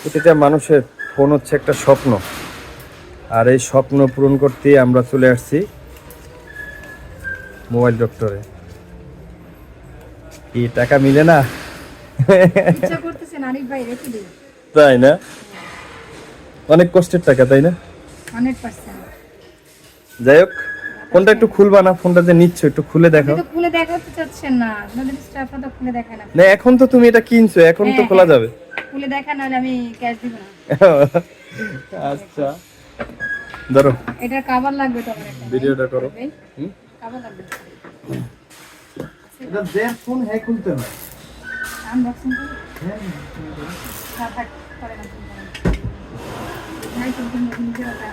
প্রতিটা মানুষের ফোন হচ্ছে একটা স্বপ্ন। আর এই স্বপ্ন পূরণ করতে আমরা চলে আসছি মোবাইল ডক্টরে। কি টাকা মিলে না? তাই না? অনেক কষ্টের টাকা তাই না? যাই হোক ফোনটা একটু খুলবা না? ফোনটা যে নিচ্ছ একটু খুলে দেখো খুলে দেখাতে চাচ্ছেন না। আপনাদের স্টাফরা তো খুলে দেখায় না। না এখন তো তুমি এটা কিনছো এখন তো হ্যাঁ, খোলা হ্যাঁ। যাবে। খুলে দেখা না আমি ক্যাশ দিব না। আচ্ছা। ধরো। এটা কভার লাগবে তো আমার একটা ভিডিওটা করো। কভার লাগবে। এটা যে ফোন হ্যাঁ খুলতে হয়। আনবক্সিং করো। হ্যাঁ না থাক করে না তুমি নাই তুমি নিজে ওটা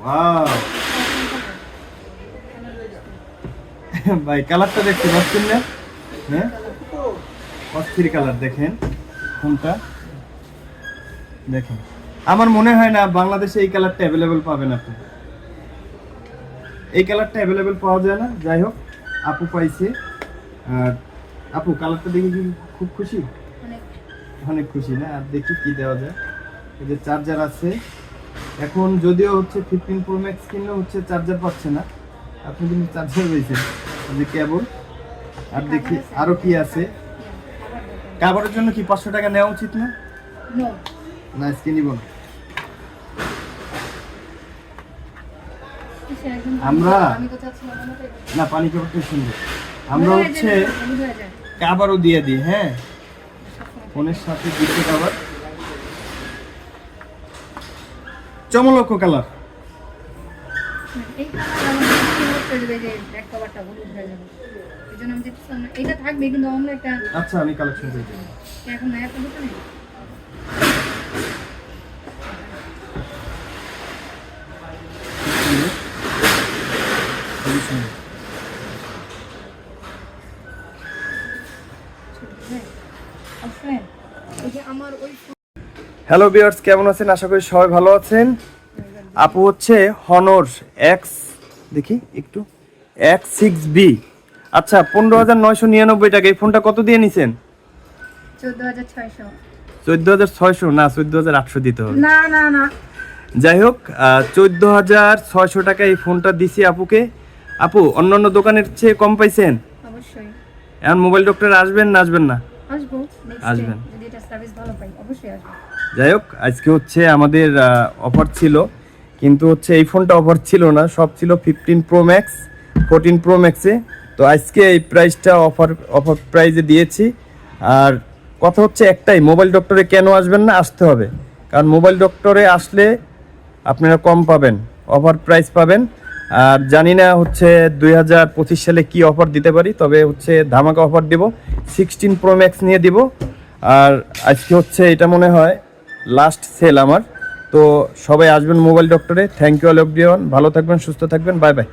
ওয়াও ভাই কালারটা দেখতে পাচ্ছেন না? হ্যাঁ? অস্থির কালার দেখেন। ফোনটা দেখেন। আমার মনে হয় না বাংলাদেশে এই কালারটা অ্যাভেলেবেল পাবেন আপনি। এই কালারটা অ্যাভেলেবেল পাওয়া যায় না? যাই হোক আপু পাইছে। আর আপু কালারটা দেখে কি খুব খুশি? অনেক। অনেক খুশি না? আর দেখি কি দেওয়া যায়। এই যে চার্জার আছে। এখন যদিও হচ্ছে ফিফটিন প্রো ম্যাক্স কিনলে হচ্ছে চার্জার পাচ্ছে না। আপনি কিন্তু চার্জার পেয়েছেন যে কেবল আর দেখি আরও কি আছে। কাভারের জন্য কি পাঁচশো টাকা নেওয়া উচিত না? নো আজকে নিব না। আমরা- আমি তো চাচ্ছিলাম ওটাই না পানি কাভারটা সুন্দর আমরা হচ্ছে। কাভারও দিয়ে দিই হ্যাঁ? ফোনের সাথে দিতে কাভার চমলক্ষ কালার এই কালার আমার কি হচ্ছে যে এই যে ব্যাক কভারটা হলুদ হয়ে যাবে এই জন্য আমি দেখছিলাম না এটা থাকবে কিন্তু অন্য একটা আচ্ছা আমি কালেকশন করে যে আমার ওই হ্যালো বিয়ার্স কেমন আছেন? আশা করি সবাই ভালো আছেন। আপু হচ্ছে হনর এক্স দেখি একটু। এক্স সিক্স বি আচ্ছা পনেরো হাজার নয়শো নিরানব্বই টাকা। এই ফোনটা কত দিয়ে নিছেন? চোদ্দ হাজার ছয়শো। না চোদ্দ হাজার আটশো দিতে হবে। না না না। যাই হোক চোদ্দ হাজার ছয়শো টাকা এই ফোনটা দিছি আপুকে। আপু অন্যান্য দোকানের চেয়ে কম পাইছেন? অবশ্যই। এখন মোবাইল ডক্টর আসবেন না আসবেন না? আসব আসবেন। যদি এটা সার্ভিস ভালো পাই অবশ্যই আসব। যাই হোক, আজকে হচ্ছে আমাদের অফার ছিল, কিন্তু হচ্ছে এই ফোনটা অফার ছিল না, সব ছিল fifteen pro max fourteen pro ম্যাক্সে তো আজকে এই প্রাইসটা অফার অফার প্রাইজে দিয়েছি। আর কথা হচ্ছে একটাই মোবাইল ডক্টরে কেন আসবেন না, আসতে হবে। কারণ মোবাইল ডক্টরে আসলে আপনারা কম পাবেন অফার প্রাইস পাবেন। আর জানি না হচ্ছে দুই হাজার পঁচিশ সালে কি অফার দিতে পারি, তবে হচ্ছে ধামাকা অফার দিব সিক্সটিন প্রো ম্যাক্স নিয়ে দিব। আর আজকে হচ্ছে এটা মনে হয় লাস্ট সেল আমার। তো সবাই আসবেন মোবাইল ডক্টরে থ্যাংক ইউ অল অফ ভালো থাকবেন, সুস্থ থাকবেন। Bye bye